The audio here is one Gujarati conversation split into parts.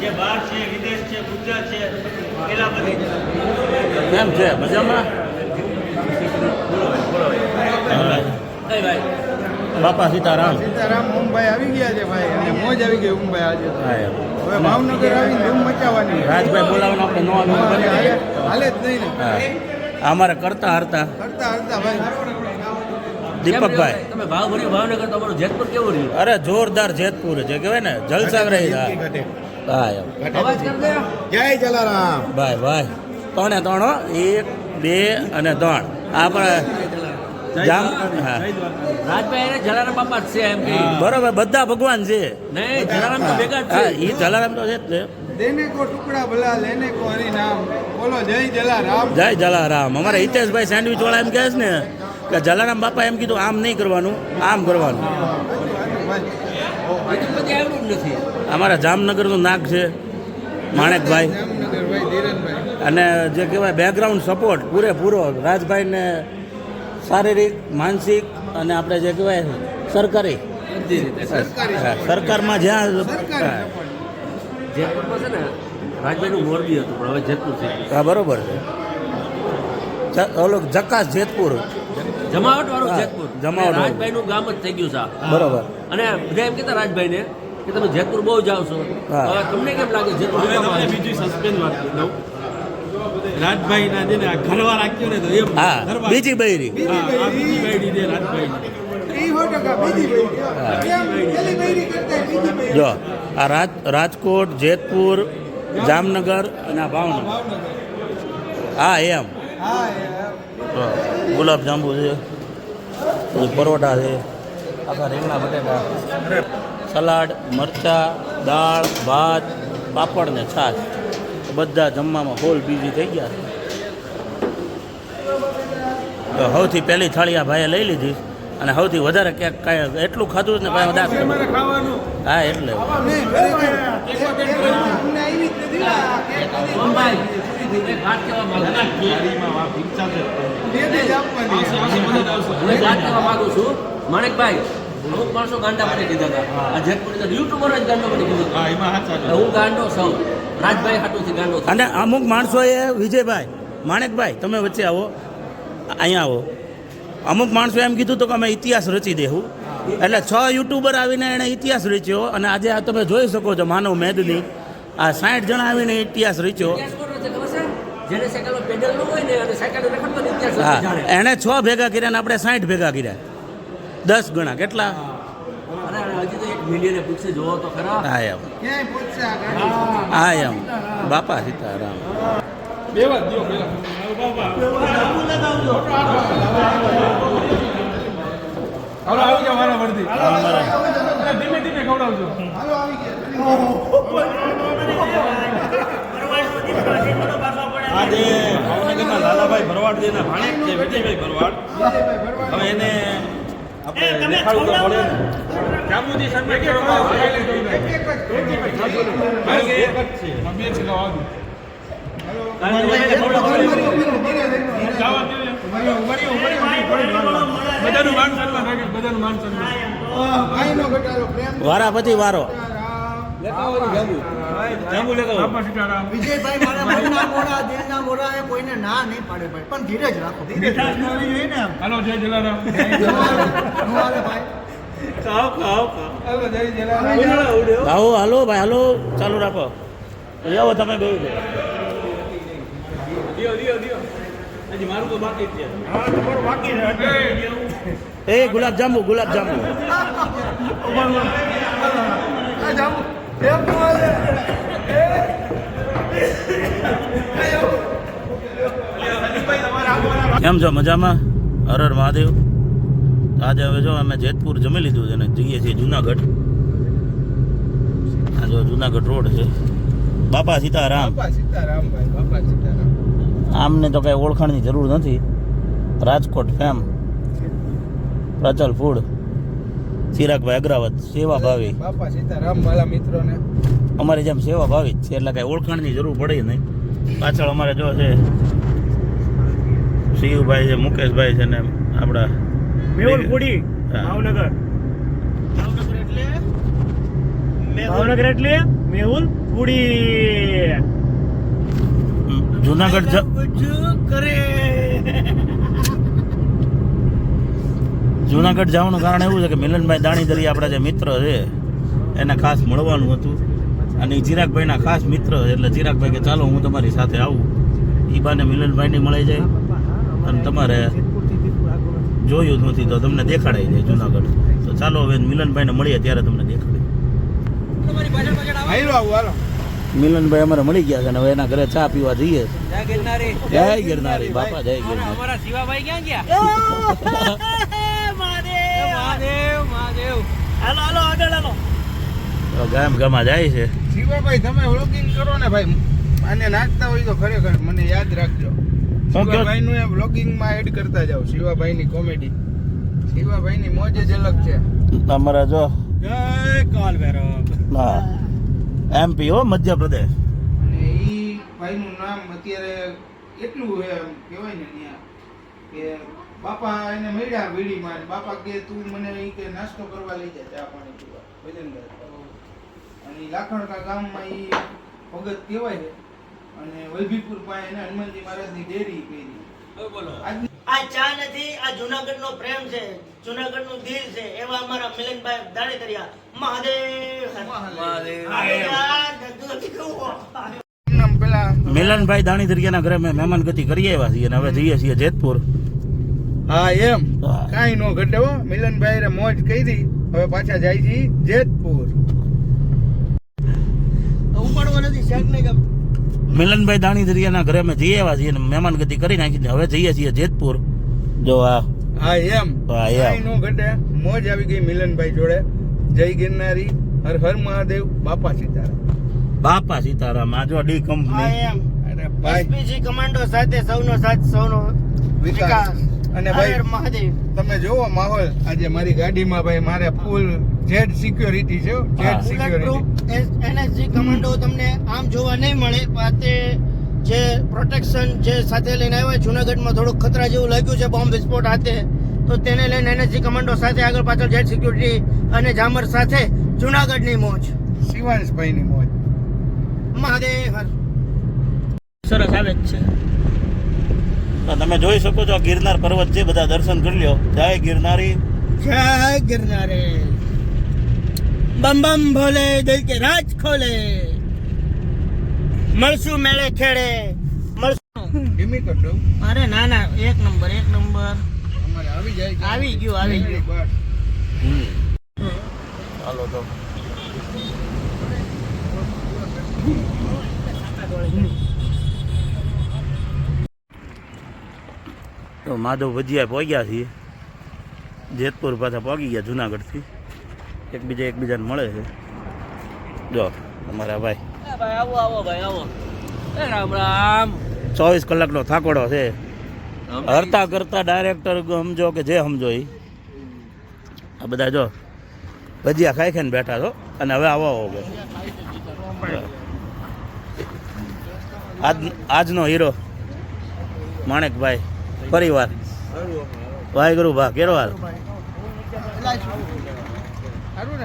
જે બહાર છે વિદેશ છે ગુજરાત છે પેલા બધી. કેમ છે? મજામાં? બાપા સીતારામ. સીતારામ મુંબઈ આવી ગયા છે ભાઈ અને મોજ આવી ગઈ મુંબઈ આજે. હવે ભાવનગર આવીને ધૂમ મચાવવાની રાજભાઈ બોલાવવાનું આપણે નો હાલે બની હાલે- હાલે જ નહીં ને. હા. અમારે કરતા હરતા. કરતા હરતા ભાઈ. દીપકભાઈ. તમે ભાવ ભર્યું ભાવનગર તમારું જેતપુર કેવું રહ્યું? અરે જોરદાર જેતપુર છે કહેવાય ને જલસા રહી જય જલારામ. ભાઈ ભાઈ ત્રણે ત્રણ એક બે અને ત્રણ. આપણે જામ રાજભાઈ જલારામ બાપા છે એમ બરોબર બધા ભગવાન છે. નહીં જલારામ તો ભેગા છે. એ જલારામ તો છે જ ને. દેને કો ટુકડા ભલા લેને કો હરી નામ. બોલો જય જલારામ. જય જલારામ. અમારે હિતેશભાઈ સેન્ડવિચ વાળા એમ કહે છે ને કે જલારામ બાપા એમ કીધું આમ નહીં કરવાનું આમ કરવાનું. નથી. અમારા જામનગરનું નાક છે માણેકભાઈ. અને જે કહેવાય બેકગ્રાઉન્ડ સપોર્ટ પૂરેપૂરો રાજભાઈને શારીરિક માનસિક અને આપણે જે કહેવાય સરકારી. હા, સરકારમાં જ્યાં સરકારી જેતપુરમાં છે ને રાજભાઈનું મોરબી હતું પણ હવે જેતપુર હા બરોબર છે. ઓલો જકાસ જેતપુર. જમાવટ વાળું જેતપુર. જમાવટ વાળું. રાજભાઈનું ગામ જ થઈ ગયું છે. બરોબર. અને બધા એમ કહેતા રાજભાઈને કે તમે જેતપુર બહુ જાવ છો. હા. તમને કેમ લાગે જેતપુર? બીજી સસ્પેન્સ વાત દઉં રાજભાઈના જે ને આ ઘરવા રાખ્યો ને તો બીજી બૈરી. બીજી બૈરી. બીજી બૈરી. જો આ રાજ રાજકોટ જેતપુર જામનગર અને આ ભાવનગર. હા એમ. હા. ગુલાબ જાંબુ છે પછી પરોઠા છે. આખા રીંગણા બટેટા. સલાડ મરચાં દાળ ભાત પાપડ ને છાશ. બધા જમવામાં હોલ બીજી થઈ ગયા તો સૌથી પહેલી થાળી આ ભાઈએ લઈ લીધી અને સૌથી વધારે ક્યાંક કાંઈ એટલું ખાધું જ ને ભાઈ દાસ હા એટલે. માણેકભાઈ અમુક માણસો ગાંડા મને કીધા હતા. આ જેતપુર યુટ્યુબર જ ગાંડો મને કીધું. હું ગાંડો સૌ રાજભાઈ હાટુથી ગાંડો અને અમુક માણસોએ વિજયભાઈ માણેકભાઈ તમે વચ્ચે આવો. અહીંયા આવો. અમુક માણસો એમ કીધું તો કે અમે ઇતિહાસ રચી દેવું એટલે છ યુટ્યુબર આવીને એણે ઇતિહાસ રચ્યો અને આજે આ તમે જોઈ શકો છો માનવ મેદની. આ સાઠ જણા આવીને ઇતિહાસ રચ્યો. હા. એણે છ ભેગા કર્યા ને આપણે સાઠ ભેગા કર્યા. દસ ગણા કેટલા? અરે, અરે, હજી તો એક મિલિયને પૂછશે જોવો તો ખરા. હા એમ. હા બાપા સીતારામ. ધીમે ધીમે ખવડાવજો હાલો આવી ગયા. આજે ભાવનગરના લાલાભાઈ ભરવાડ જે ના ભાણેજ છે વિજયભાઈ ભરવાડ. હવે એને આપણે દેખાડવું તો પડે. ને. જામુજી સન્માન કરવામાં એક જ છે. બે વારા પછી વારો. વિજયભાઈ મારા મનના મોડા દિલના મોડા એ કોઈને ના નહીં પાડે ભાઈ. પણ ધીરજ રાખો હાલો જય જલારામ. ભાઈ? હાલો ભાઈ હાલો. ચાલુ રાખો. આવો તમે બે દિયો, દિયો, દિયો. હજી મારું તો બાકી છે. એ ગુલાબ જાંબુ ગુલાબ જાંબુ. આ જામું એમ નો છો મજામાં? હર હર મહાદેવ. આજે હવે જો અમે જેતપુર જમી લીધું છે અને જઈએ છીએ જુનાગઢ. આ જો જુનાગઢ રોડ છે. બાપા સીતારામ. આમને તો કઈ ઓળખાણની જરૂર નથી. રાજકોટ ફેમ. પ્રચલ ફૂડ. ચિરાગભાઈ અગ્રાવત સેવા ભાવી. બાપા સીતારામ વાલા મિત્રોને. અમારી જેમ સેવા ભાવી જ છે એટલે કઈ ઓળખાણની જરૂર પડે નહીં. પાછળ અમારે જો છે શિવભાઈ છે મુકેશભાઈ છે ને આપણા મેહુલ પુડી ભાવનગર. ભાવનગર એટલે? ભાવનગર એટલે મેહુલ પુડી જુનાગઢ જ- કરે. જુનાગઢ જવાનું કારણ એવું છે કે મિલનભાઈ દાણીદરી આપણા જે મિત્ર છે એને ખાસ મળવાનું હતું. અને ચિરાગભાઈના ખાસ મિત્ર એટલે ચિરાગભાઈ કે ચાલો હું તમારી સાથે આવું. એ બાને મિલનભાઈને મળી જાય. અને તમારે જોયું જ નથી તો તમને દેખાડાઈ જાય જુનાગઢ. તો ચાલો હવે મિલનભાઈને મળીએ ત્યારે તમને દેખાડે. મિલનભાઈ અમારે મળી ગયા છે અને હવે એના ઘરે ચા પીવા જઈએ. જય ગિરનારી. જય ગિરનારી બાપા જય ગિરનારી. અમારા શિવાભાઈ ક્યાં ગયા? મહાદેવ મહાદેવ. હાલો હાલો આગળ હાલો. તો ગામ ગામમાં જાય છે. શિવાભાઈ તમે વ્લોગિંગ કરો ને ભાઈ. આને નાખતા હોય તો ખરેખર મને યાદ રાખજો? શિવાભાઈ નું એ વ્લોગિંગમાં એડ કરતા જાઓ શિવાભાઈ ની કોમેડી શિવાભાઈ ની મોજ જ અલગ છે. તમારા જો. જય કાલ ભૈરવ હા. એમપી હો મધ્યપ્રદેશ. અને ઈ ભાઈ નું નામ અત્યારે એટલું એમ કહેવાય ને ત્યાં કે બાપા એને મળ્યા વીડીમાં બાપા કે તું મને એ કે નાસ્તો કરવા લઈ જાય ચા પાણી પીવા. ભજનગર અને લાખણકા ગામમાં એ ભગત કહેવાય અને વલભીપુર પાસે એને હનુમાનજી મહારાજની ડેરી કરી. આ ચા નથી આ જુનાગઢ નો પ્રેમ છે. જુનાગઢનું દિલ છે. એવા અમારા મિલનભાઈ દાણી કર્યા. મહાદેવ પેલા મિલનભાઈ દાણીધરિયાના ઘરે મેં મહેમાન ગતિ કરી આવ્યા છીએ અને હવે જઈએ છીએ જેતપુર. હા એમ. હા. નો ઘટે હો. મિલનભાઈ રે મોજ કરી. હવે પાછા જાય છે જેતપુર. ઉપાડવા નથી શાક નહીં ગમ મિલનભાઈ દાણીધરિયાના ઘરે અમે જઈ આવ્યા છીએ મહેમાન ગતિ કરી નાખી હવે જઈએ છીએ જેતપુર. જો આ. હા એમ. હા, એમ. નો ઘટે. મોજ આવી ગઈ મિલનભાઈ જોડે. જય ગિરનારી. હર હર મહાદેવ. બાપા સીતારામ. બાપા સીતારામ આજો ડી આ કંપની એમ. અરે ભાઈ. એસપીજી કમાન્ડો સાથે સૌનો સાથ સૌનો વિકાસ. અને ભાઈ મહાદેવ. તમે જોવો માહોલ. આજે મારી ગાડીમાં ભાઈ મારે ફૂલ જેડ સિક્યોરિટી છે. જેડ સિક્યોરિટી એનએસજી કમાન્ડો તમને આમ જોવા નહીં મળે પાતે જે પ્રોટેક્શન જે સાથે લઈને આવ્યા જુનાગઢમાં થોડુંક ખતરા જેવું લાગ્યું છે બોમ્બ વિસ્ફોટ હાથે તો તેને લઈને એનએસજી કમાન્ડો સાથે આગળ પાછળ જેડ સિક્યુરિટી અને જામર સાથે જુનાગઢની મોજ. શિવાંશભાઈની મોજ. મહાદેવ. સરસ આવે જ છે. તો તમે જોઈ શકો છો ગિરનાર પર્વત છે બધા દર્શન કરી લ્યો. જય ગિરનારી. જય ગિરનારે. બમ બમ ભોલે દિલ કે રાજ ખોલે. મળશું મેળે ખેડે. મળશું. ધીમી કર દઉં. અરે ના ના એક નંબર એક નંબર. અમારે આવી જાય આવી ગયું, આવી ગયું. બસ. ચાલો તો. તો માધવ ભજીયા પહોંચ્યા છીએ. જેતપુર પાછા પહોંચી ગયા જુનાગઢથી. એકબીજા એકબીજાને મળે છે. જો અમારા ભાઈ. આવો આવો ભાઈ આવો. રામ રામ. ચોવીસ કલાકનો થાકોડો છે. હરતા કરતા ડાયરેક્ટર સમજો કે જે સમજો એ આ બધા જો ભજીયા ખાઈ ખાઈને બેઠા છો. અને હવે આવો આવો આજ આજનો હીરો માણેકભાઈ. પરિવાર વાહેગુરુ ભા કેરો હાલ.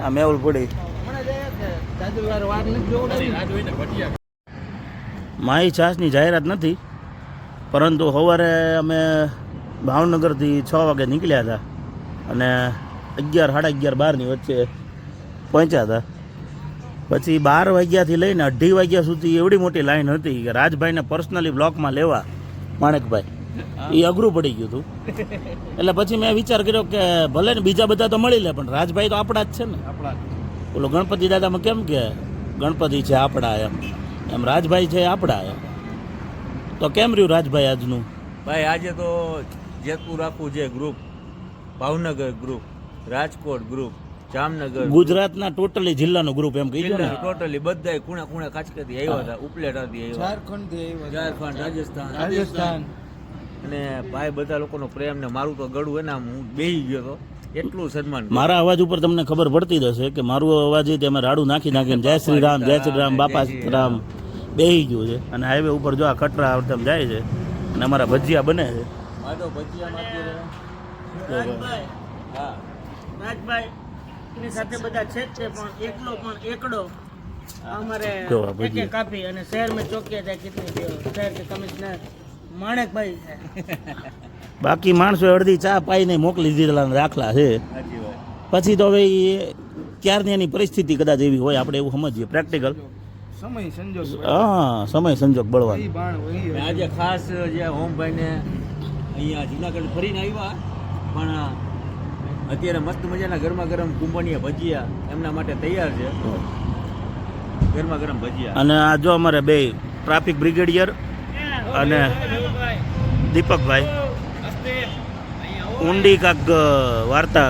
આ મેહુલ પડી માહી છાસની જાહેરાત નથી, પરંતુ સવારે અમે ભાવનગરથી છ વાગે નીકળ્યા હતા અને અગિયાર, સાડા અગિયાર, બારની વચ્ચે પહોંચ્યા હતા. પછી બાર વાગ્યાથી લઈને અઢી વાગ્યા સુધી એવડી મોટી લાઈન હતી કે રાજભાઈને પર્સનલી બ્લોકમાં લેવા, માણેકભાઈ. એ અઘરું પડી ગયું હતું. એટલે પછી મેં વિચાર કર્યો કે ભલે ને બીજા બધા તો મળી લે પણ રાજભાઈ તો આપણા જ છે ને. ઓલો ગણપતિ દાદામાં કેમ કે ગણપતિ છે આપણા એમ. એમ રાજભાઈ છે આપણા એમ. તો કેમ રહ્યું રાજભાઈ આજનું? ભાઈ આજે તો જેતપુર આખું છે group Bhavnagar group Rajkot group Jamnagar ગુજરાતના ટોટલી જિલ્લાનું ગ્રુપ એમ કહી ને. ટોટલી બધા ખૂણા ખૂણા કાચકેથી આવ્યા હતા ઉપલેટાથી આવ્યા ઝારખંડથી આવ્યા ઝારખંડ રાજસ્થાન. રાજસ્થાન. અને ભાઈ બધા લોકોનો પ્રેમ ને મારું તો ગળું એના હું બેહી ગયો તો. એટલું સન્માન મારા અવાજ ઉપર તમને ખબર પડતી જ હશે કે મારું અવાજ એ તમે રાડું નાખી નાખીને જય શ્રી રામ જય શ્રી રામ બાપા રામ. બેહી ગયું છે. અને હાઈવે ઉપર જો આ કટરા આવતા જાય છે અને અમારા ભજીયા બને છે. રાજભાઈ. હા. રાજભાઈ એની સાથે બધા છે તે પણ એકલો પણ એકડો. અમારે કાપી અને શહેર મેં ચોકિયા કિતની શહેર કે કમિશનર માણેકભાઈ બાકી માણસો અડધી ચા પાઈને મોકલી દીધેલા રાખલા છે. પછી તો હવે એ ત્યારની એની પરિસ્થિતિ કદાચ એવી હોય આપણે એવું સમજીએ. પ્રેક્ટિકલ સમય સંજોગ હા સમય સંજોગ બળવા વહી બાણ વહી ને આજે ખાસ જે હોમભાઈને અહીંયા જુનાગઢ ફરીને આવ્યા પણ અત્યારે મસ્ત મજાના ગરમા ગરમ કુંભણીયા ભજીયા એમના માટે તૈયાર છે. ગરમા ગરમ ભજીયા. અને આ જો અમારે બે ટ્રાફિક બ્રિગેડિયર અને દીપકભાઈ. ઊંડી કાક વાર્તા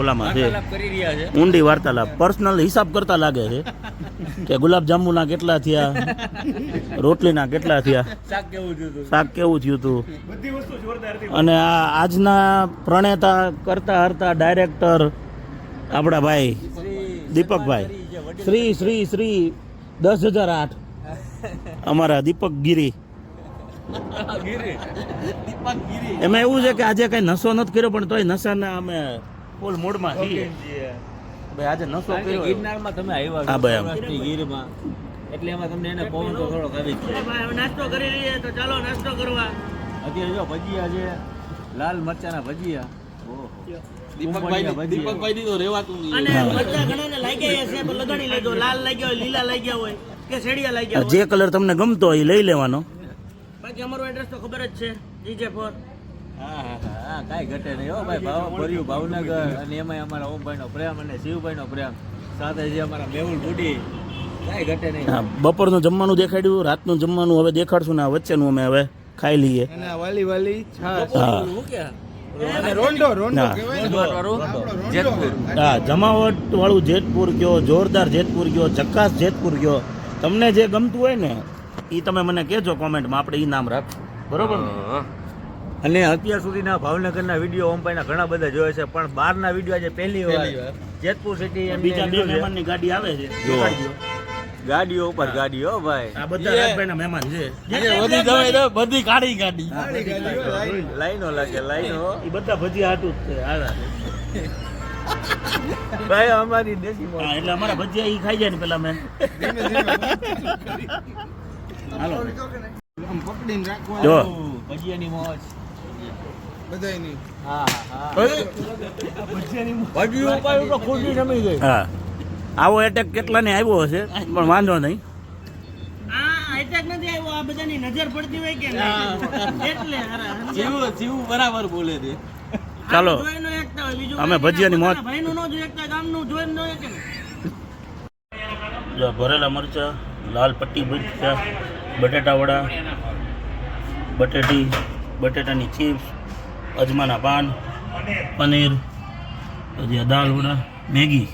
ઓલામાં છે. વાર્તાલાપ કરી રહ્યા છે. ઊંડી વાર્તાલાપ. પર્સનલ હિસાબ કરતા લાગે છે કે ગુલાબ જાંબુના કેટલા થયા? રોટલીના કેટલા થયા? શાક કેવું થયું શાક હતું? અને આ આજના પ્રણેતા કરતા હરતા ડાયરેક્ટર આપણા ભાઈ દીપકભાઈ. શ્રી શ્રી શ્રી દસ હજાર આઠ. અમારા દીપક ગીરી એમાં એવું છે કે આજે કઈ નશો નથી કર્યો પણ તોય નશાના અમે ફૂલ મૂડમાં છીએ. ભાઈ આજે નશો કર્યો. ગિરનારમાં તમે આવ્યા હા ભાઈ, ગીરમાં. એટલે એમાં તમને એને પવન તો થોડો આવી છે નાસ્તો કરી લઈએ તો ચાલો નાસ્તો કરવા. અત્યારે જો ભજીયા છે લાલ મરચાના ભજીયા. ઓહો. કુંભણિયા ભજીયા. અને બધા ઘણાને લાગ્યા હશે તો લગાડી લેજો. લાલ લાગ્યા હોય લીલા લાગ્યા હોય કે શેડિયા લાગ્યા જે કલર તમને ગમતો હોય એ લઈ લેવાનો. બાકી અમારું એડ્રેસ તો ખબર જ છે જીજે ફોર હા હા હા કાંઈ ઘટે નહીં હો ભાઈ ભાવ ભર્યું ભાવનગર અને એમાંય અમારા ઓમભાઈનો પ્રેમ અને શિવભાઈનો પ્રેમ. સાથે જે અમારા મેહુલ બુડી કાંઈ ઘટે નહીં. હા, બપોરનું જમવાનું દેખાડ્યું રાતનું જમવાનું હવે દેખાડશું ને આ વચ્ચેનું અમે હવે ખાઈ લઈએ. અને વાલી વાલી છાશ. હા. હું કે? અને રોંડો રોંડો ના. કહેવાય ને વાળું આપણો જેતપુર. રોંડો. હા જમાવટ વાળું જેતપુર ગયો જોરદાર જેતપુર ગયો ચક્કાસ જેતપુર ગયો. તમને જે ગમતું હોય ને એ તમે મને કહેજો કોમેન્ટમાં આપણે એ નામ રાખ બરોબર ને? અને અત્યાર સુધીના ભાવનગરના વીડિયો ઓમભાઈના ઘણા બધા જોયા છે પણ બહારના વીડિયો આજે પહેલી વાર. જેતપુર સિટી બીજા બે મહેમાનની ગાડી આવે છે. ગાડીઓ ઉપર ગાડીઓ હો ભાઈ. આ બધા રાજભાઈના મહેમાન છે. બધી કાઢી બધી કાળી ગાડી. લાઈનો લાગે લાઈનો. એ બધા ભજીયા હાટું જ છે હારા. ભાઈ અમારી દેશી. એટલે અમારા ભજીયા એ ખાઈ જાય ને પેલા મેં. હાલો. પકડીને જો. ભજીયાની મોજ. બધાયની. હા હા ભજીયું ઉપાડ્યું તો ખુરશી જમી ગઈ. હા. આવો એટેક કેટલાને આવ્યો હશે પણ વાંધો નહીં. એટેક નથી આવ્યો આ બધાની નજર પડતી હોય કે એટલે હારા જીવ બરાબર બોલે છે. ચાલો. અમે ભજીયાની મોત ભાઈનું ન જોઈ એકતા, ગામનું જોઈને ન જો ભરેલા મરચા લાલ પટ્ટી ભજીયા બટેટા વડા બટેટી, બટેટાની ચિપ્સ, અજમાના પાન, પનીર, પછી દાલ વડા, મેગી.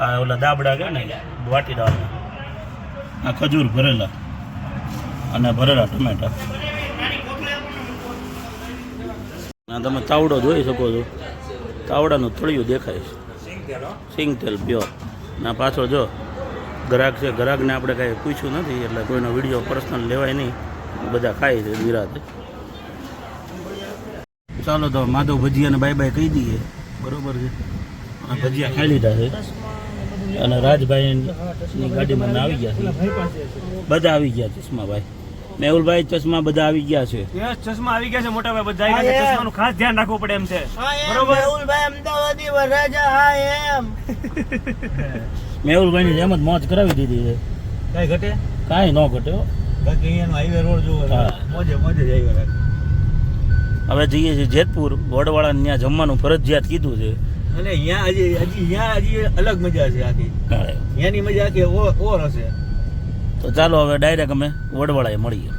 આ ઓલા દાબડા કે ને, વાટી દાળના. આ ખજૂર ભરેલા અને ભરેલા ટમેટા. તમે તાવડો જોઈ શકો છો. તાવડાનું તળિયું દેખાય છે. સિંગ તેલ પ્યોર ના પાછળ જો ગ્રાહક છે ગ્રાહકને આપણે કાંઈ પૂછ્યું નથી એટલે કોઈનો વીડિયો પર્સનલ લેવાય નહીં. બધા ખાય છે નિરાતે. ચાલો તો માધવ ભજીયાને બાય બાય કહી દઈએ. બરોબર છે? ભજીયા ખાઈ લીધા છે. અને રાજભાઈની ગાડીમાં આવી ગયા છે. બધા આવી ગયા ચશ્માભાઈ. મેહુલભાઈ ચશ્મા બધા આવી ગયા છે. ચશ્મા આવી ગયા છે મોટા ભાઈ બધા આવી ગયા ચશ્માનું ખાસ ધ્યાન રાખવું પડે એમ છે. બરોબર? મેહુલભાઈ અમદાવાદી વરરાજા, હા, એમ. મેહુલભાઈની જેમ જ મોજ કરાવી દીધી છે. કઈ ઘટે? કાંઈ ન ઘટ્યો બાકી અહીંયાનો હાઈવે રોડ જોવો મોજે મોજે જ હાઈવે હવે જઈએ છીએ જેતપુર વડવાળાને ત્યાં જમવાનું ફરજિયાત કીધું છે. અને અહીંયા હજી હજી અહીંયા હજી અલગ મજા છે આખી. અહીંયાની મજા આખી ઓર ઓર હશે. તો ચાલો હવે ડાયરેક્ટ અમે વડવાળાએ મળીએ.